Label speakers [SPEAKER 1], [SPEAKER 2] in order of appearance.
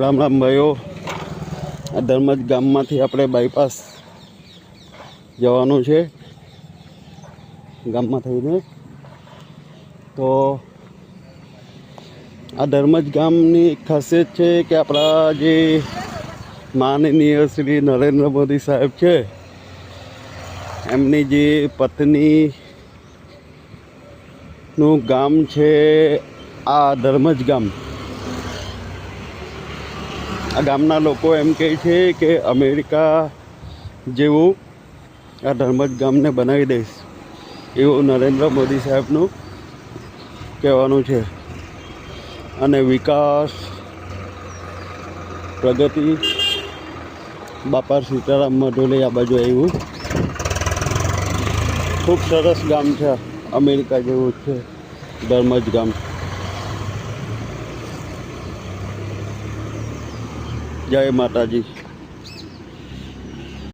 [SPEAKER 1] રામ રામ ભાઈઓ. આ ધર્મજ ગામમાંથી આપણે બાયપાસ જવાનું છે. ગામમાં થઈને. તો આ ધર્મજ ગામની એક ખાસિયત છે કે આપણા જે માનનીય શ્રી નરેન્દ્ર મોદી સાહેબ છે, એમની જે પત્નીનું ગામ છે આ ધર્મજ ગામ. આ ગામના લોકો એમ કહે છે કે અમેરિકા જેવું આ ધર્મજ ગામને બનાવી દઈશ. એવું નરેન્દ્ર મોદી સાહેબનું કહેવાનું છે. અને વિકાસ, પ્રગતિ, બાપા સીતારામ મઢોલી આ બાજુ આવ્યું. ખૂબ સરસ ગામ છે અમેરિકા જેવું છે. ધર્મજ ગામ. જય માતાજી.